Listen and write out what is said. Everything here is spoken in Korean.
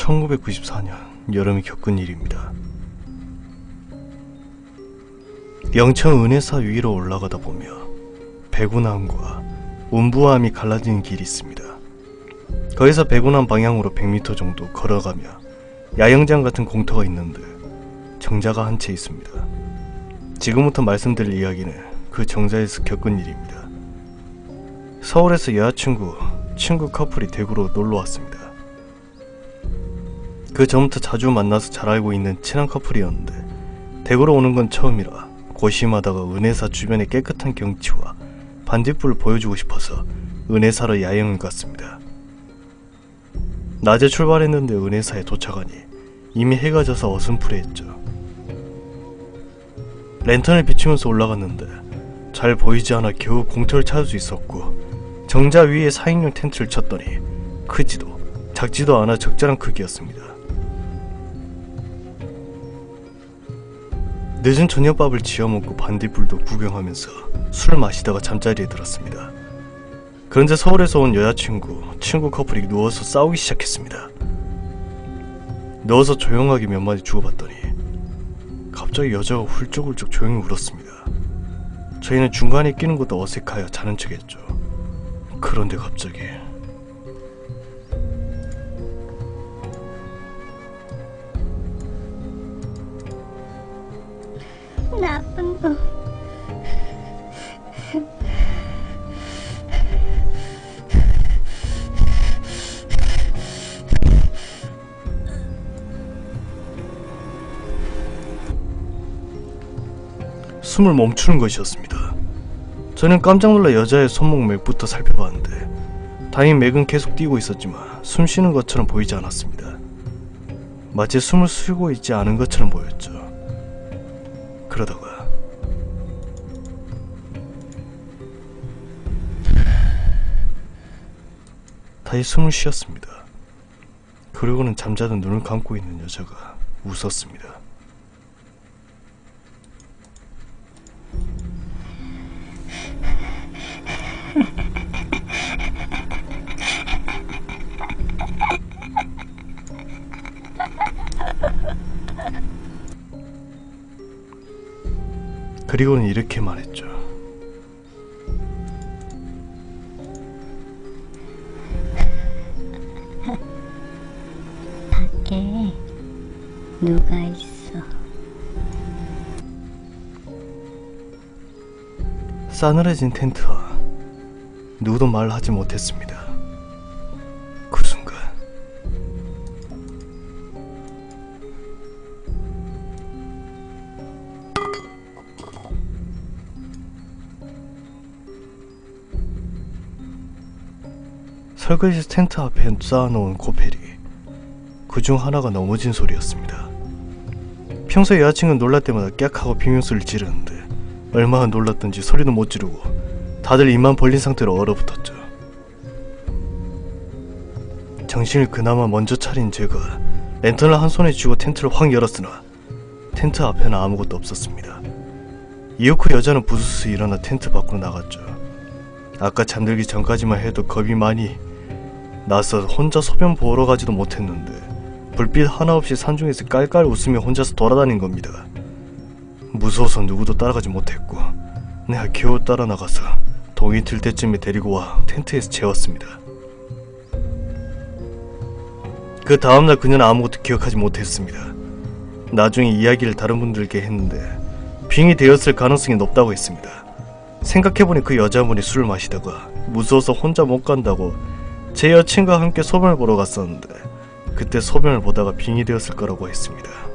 1994년 여름에 겪은 일입니다. 영천 은혜사 위로 올라가다 보며 백운암과 운부암이 갈라지는 길이 있습니다. 거기서 백운암 방향으로 100m 정도 걸어가며 야영장 같은 공터가 있는데 정자가 한 채 있습니다. 지금부터 말씀드릴 이야기는 그 정자에서 겪은 일입니다. 서울에서 여자친구, 친구 커플이 대구로 놀러 왔습니다. 그 전부터 자주 만나서 잘 알고 있는 친한 커플이었는데 대구로 오는 건 처음이라 고심하다가 은혜사 주변의 깨끗한 경치와 반딧불을 보여주고 싶어서 은혜사로 야영을 갔습니다. 낮에 출발했는데 은혜사에 도착하니 이미 해가 져서 어슴푸레했죠. 랜턴을 비추면서 올라갔는데 잘 보이지 않아 겨우 공터를 찾을 수 있었고 정자 위에 4인용 텐트를 쳤더니 크지도 작지도 않아 적절한 크기였습니다. 늦은 저녁밥을 지어 먹고 반딧불도 구경하면서 술 마시다가 잠자리에 들었습니다. 그런데 서울에서 온 여자친구, 친구 커플이 누워서 싸우기 시작했습니다. 누워서 조용하게 몇 마디 주고받더니 갑자기 여자가 훌쩍훌쩍 조용히 울었습니다. 저희는 중간에 끼는 것도 어색하여 자는 척했죠. 그런데 갑자기 나쁜 놈. 숨을 멈추는 것이었습니다. 저는 깜짝 놀라 여자의 손목 맥부터 살펴봤는데 다행히 맥은 계속 뛰고 있었지만 숨 쉬는 것처럼 보이지 않았습니다. 마치 숨을 쉬고 있지 않은 것처럼 보였죠. 그러다가 다시 숨을 쉬었습니다. 그리고는 잠자던 눈을 감고 있는 여자가 웃었습니다. 그리고는 이렇게 말했죠. 밖에 누가 있어? 싸늘해진 텐트와 누구도 말하지 못했습니다. 설거지 텐트 앞에 쌓아놓은 코펠이 그 중 하나가 넘어진 소리였습니다. 평소 여자친구는 놀랄 때마다 깍하고 비명소리를 지르는데 얼마나 놀랐던지 소리도 못 지르고 다들 입만 벌린 상태로 얼어붙었죠. 정신을 그나마 먼저 차린 제가 랜턴을 한 손에 쥐고 텐트를 확 열었으나 텐트 앞에는 아무것도 없었습니다. 이후크 여자는 부스스 일어나 텐트 밖으로 나갔죠. 아까 잠들기 전까지만 해도 겁이 많이 나서 혼자 소변 보러 가지도 못했는데 불빛 하나 없이 산중에서 깔깔 웃으며 혼자서 돌아다닌 겁니다. 무서워서 누구도 따라가지 못했고 내가 겨우 따라 나가서 동이 들 때쯤에 데리고 와 텐트에서 재웠습니다. 그 다음날 그녀는 아무것도 기억하지 못했습니다. 나중에 이야기를 다른 분들께 했는데 빙이 되었을 가능성이 높다고 했습니다. 생각해보니 그 여자분이 술을 마시다가 무서워서 혼자 못 간다고 제 여친과 함께 소변을 보러 갔었는데 그때 소변을 보다가 빙이 되었을 거라고 했습니다.